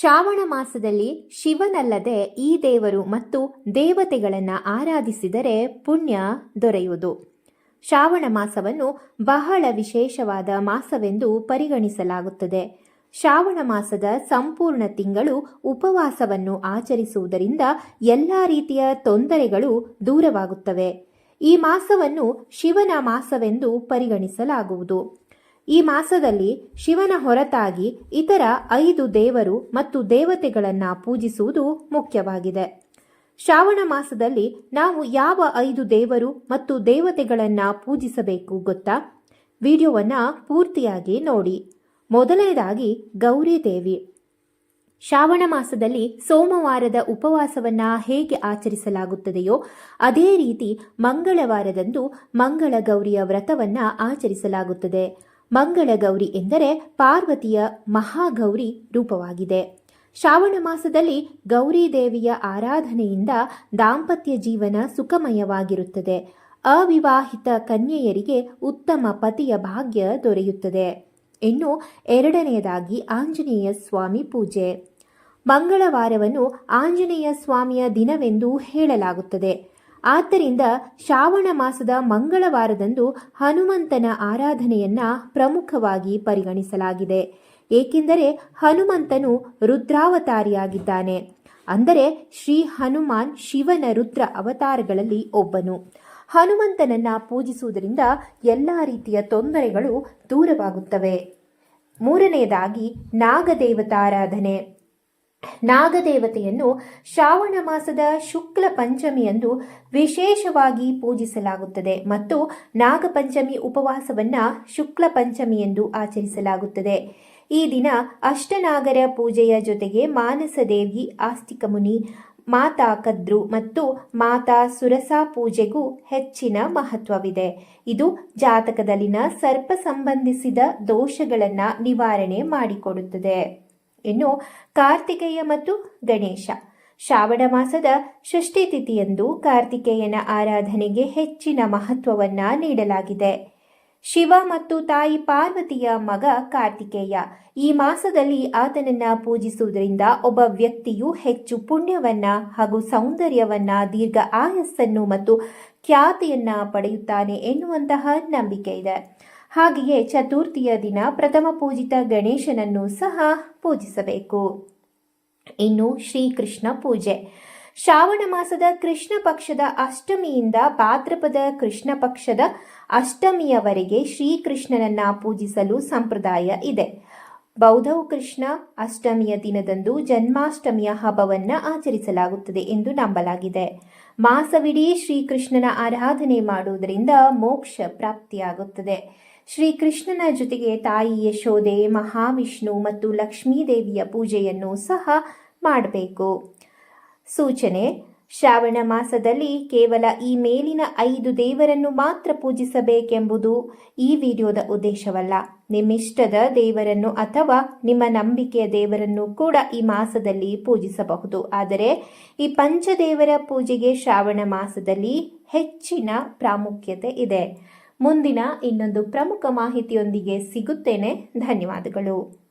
ಶ್ರಾವಣ ಮಾಸದಲ್ಲಿ ಶಿವನಲ್ಲದೆ ಈ ದೇವರು ಮತ್ತು ದೇವತೆಗಳನ್ನು ಆರಾಧಿಸಿದರೆ ಪುಣ್ಯ ದೊರೆಯುವುದು. ಶ್ರಾವಣ ಮಾಸವನ್ನು ಬಹಳ ವಿಶೇಷವಾದ ಮಾಸವೆಂದು ಪರಿಗಣಿಸಲಾಗುತ್ತದೆ. ಶ್ರಾವಣ ಮಾಸದ ಸಂಪೂರ್ಣ ತಿಂಗಳು ಉಪವಾಸವನ್ನು ಆಚರಿಸುವುದರಿಂದ ಎಲ್ಲ ರೀತಿಯ ತೊಂದರೆಗಳು ದೂರವಾಗುತ್ತವೆ. ಈ ಮಾಸವನ್ನು ಶಿವನ ಮಾಸವೆಂದು ಪರಿಗಣಿಸಲಾಗುವುದು. ಈ ಮಾಸದಲ್ಲಿ ಶಿವನ ಹೊರತಾಗಿ ಇತರ ಐದು ದೇವರು ಮತ್ತು ದೇವತೆಗಳನ್ನು ಪೂಜಿಸುವುದು ಮುಖ್ಯವಾಗಿದೆ. ಶ್ರಾವಣ ಮಾಸದಲ್ಲಿ ನಾವು ಯಾವ ಐದು ದೇವರು ಮತ್ತು ದೇವತೆಗಳನ್ನು ಪೂಜಿಸಬೇಕು ಗೊತ್ತಾ? ವಿಡಿಯೋವನ್ನು ಪೂರ್ತಿಯಾಗಿ ನೋಡಿ. ಮೊದಲನೇದಾಗಿ ಗೌರಿ ದೇವಿ. ಶ್ರಾವಣ ಮಾಸದಲ್ಲಿ ಸೋಮವಾರದ ಉಪವಾಸವನ್ನ ಹೇಗೆ ಆಚರಿಸಲಾಗುತ್ತದೆಯೋ ಅದೇ ರೀತಿ ಮಂಗಳವಾರದಂದು ಮಂಗಳ ಗೌರಿಯ ವ್ರತವನ್ನ ಆಚರಿಸಲಾಗುತ್ತದೆ. ಮಂಗಳ ಗೌರಿ ಎಂದರೆ ಪಾರ್ವತಿಯ ಮಹಾಗೌರಿ ರೂಪವಾಗಿದೆ. ಶ್ರಾವಣ ಮಾಸದಲ್ಲಿ ಗೌರಿ ದೇವಿಯ ಆರಾಧನೆಯಿಂದ ದಾಂಪತ್ಯ ಜೀವನ ಸುಖಮಯವಾಗಿರುತ್ತದೆ. ಅವಿವಾಹಿತ ಕನ್ಯೆಯರಿಗೆ ಉತ್ತಮ ಪತಿಯ ಭಾಗ್ಯ ದೊರೆಯುತ್ತದೆ. ಇನ್ನು ಎರಡನೆಯದಾಗಿ ಆಂಜನೇಯ ಸ್ವಾಮಿ ಪೂಜೆ. ಮಂಗಳವಾರವನ್ನು ಆಂಜನೇಯ ಸ್ವಾಮಿಯ ದಿನವೆಂದು ಹೇಳಲಾಗುತ್ತದೆ. ಆದ್ದರಿಂದ ಶ್ರಾವಣ ಮಾಸದ ಮಂಗಳವಾರದಂದು ಹನುಮಂತನ ಆರಾಧನೆಯನ್ನ ಪ್ರಮುಖವಾಗಿ ಪರಿಗಣಿಸಲಾಗಿದೆ. ಏಕೆಂದರೆ ಹನುಮಂತನು ರುದ್ರಾವತಾರಿಯಾಗಿದ್ದಾನೆ. ಅಂದರೆ ಶ್ರೀ ಹನುಮಾನ್ ಶಿವನ ರುದ್ರ ಅವತಾರಗಳಲ್ಲಿ ಒಬ್ಬನು. ಹನುಮಂತನನ್ನ ಪೂಜಿಸುವುದರಿಂದ ಎಲ್ಲ ರೀತಿಯ ತೊಂದರೆಗಳು ದೂರವಾಗುತ್ತವೆ. ಮೂರನೆಯದಾಗಿ ನಾಗದೇವತಾರಾಧನೆ. ನಾಗದೇವತೆಯನ್ನು ಶ್ರಾವಣ ಮಾಸದ ಶುಕ್ಲ ಪಂಚಮಿಯಂದು ವಿಶೇಷವಾಗಿ ಪೂಜಿಸಲಾಗುತ್ತದೆ ಮತ್ತು ನಾಗಪಂಚಮಿ ಉಪವಾಸವನ್ನ ಶುಕ್ಲ ಪಂಚಮಿ ಎಂದು ಆಚರಿಸಲಾಗುತ್ತದೆ. ಈ ದಿನ ಅಷ್ಟನಾಗರ ಪೂಜೆಯ ಜೊತೆಗೆ ಮಾನಸ ದೇವಿ, ಆಸ್ತಿಕ ಮುನಿ, ಮಾತಾ ಕದ್ರು ಮತ್ತು ಮಾತಾ ಸುರಸಾ ಪೂಜೆಗೂ ಹೆಚ್ಚಿನ ಮಹತ್ವವಿದೆ. ಇದು ಜಾತಕದಲ್ಲಿನ ಸರ್ಪ ಸಂಬಂಧಿಸಿದ ದೋಷಗಳನ್ನು ನಿವಾರಣೆ ಮಾಡಿಕೊಡುತ್ತದೆ. ಇನ್ನು ಕಾರ್ತಿಕೇಯ ಮತ್ತು ಗಣೇಶ. ಶ್ರಾವಣ ಮಾಸದ ಷಷ್ಠಿ ತಿಥಿಯಂದು ಕಾರ್ತಿಕೇಯನ ಆರಾಧನೆಗೆ ಹೆಚ್ಚಿನ ಮಹತ್ವವನ್ನ ನೀಡಲಾಗಿದೆ. ಶಿವ ಮತ್ತು ತಾಯಿ ಪಾರ್ವತಿಯ ಮಗ ಕಾರ್ತಿಕೇಯ. ಈ ಮಾಸದಲ್ಲಿ ಆತನನ್ನ ಪೂಜಿಸುವುದರಿಂದ ಒಬ್ಬ ವ್ಯಕ್ತಿಯು ಹೆಚ್ಚು ಪುಣ್ಯವನ್ನ ಹಾಗೂ ಸೌಂದರ್ಯವನ್ನ, ದೀರ್ಘ ಆಯಸ್ಸನ್ನು ಮತ್ತು ಖ್ಯಾತಿಯನ್ನ ಪಡೆಯುತ್ತಾನೆ ಎನ್ನುವಂತಹ ನಂಬಿಕೆ ಇದೆ. ಹಾಗೆಯೇ ಚತುರ್ಥಿಯ ದಿನ ಪ್ರಥಮ ಪೂಜಿತ ಗಣೇಶನನ್ನು ಸಹ ಪೂಜಿಸಬೇಕು. ಇನ್ನು ಶ್ರೀಕೃಷ್ಣ ಪೂಜೆ. ಶ್ರಾವಣ ಮಾಸದ ಕೃಷ್ಣ ಪಕ್ಷದ ಅಷ್ಟಮಿಯಿಂದ ಭಾದ್ರಪದ ಕೃಷ್ಣ ಪಕ್ಷದ ಅಷ್ಟಮಿಯವರೆಗೆ ಶ್ರೀಕೃಷ್ಣನನ್ನ ಪೂಜಿಸಲು ಸಂಪ್ರದಾಯ ಇದೆ. ಬೌದ್ಧವು ಕೃಷ್ಣ ಅಷ್ಟಮಿಯ ದಿನದಂದು ಜನ್ಮಾಷ್ಟಮಿಯ ಹಬ್ಬವನ್ನು ಆಚರಿಸಲಾಗುತ್ತದೆ ಎಂದು ನಂಬಲಾಗಿದೆ. ಮಾಸವಿಡೀ ಶ್ರೀಕೃಷ್ಣನ ಆರಾಧನೆ ಮಾಡುವುದರಿಂದ ಮೋಕ್ಷ ಪ್ರಾಪ್ತಿಯಾಗುತ್ತದೆ. ಶ್ರೀಕೃಷ್ಣನ ಜೊತೆಗೆ ತಾಯಿ ಯಶೋದೆ ಮಹಾವಿಷ್ಣು ಮತ್ತು ಲಕ್ಷ್ಮೀದೇವಿಯ ಪೂಜೆಯನ್ನು ಸಹ ಮಾಡಬೇಕು. ಸೂಚನೆ, ಶ್ರಾವಣ ಮಾಸದಲ್ಲಿ ಕೇವಲ ಈ ಮೇಲಿನ ಐದು ದೇವರನ್ನು ಮಾತ್ರ ಪೂಜಿಸಬೇಕೆಂಬುದು ಈ ವಿಡಿಯೋದ ಉದ್ದೇಶವಲ್ಲ. ನಿಮ್ಮಿಷ್ಟದ ದೇವರನ್ನು ಅಥವಾ ನಿಮ್ಮ ನಂಬಿಕೆಯ ದೇವರನ್ನು ಕೂಡ ಈ ಮಾಸದಲ್ಲಿ ಪೂಜಿಸಬಹುದು. ಆದರೆ ಈ ಪಂಚದೇವರ ಪೂಜೆಗೆ ಶ್ರಾವಣ ಮಾಸದಲ್ಲಿ ಹೆಚ್ಚಿನ ಪ್ರಾಮುಖ್ಯತೆ ಇದೆ. ಮುಂದಿನ ಇನ್ನೊಂದು ಪ್ರಮುಖ ಮಾಹಿತಿಯೊಂದಿಗೆ ಸಿಗುತ್ತೇನೆ. ಧನ್ಯವಾದಗಳು.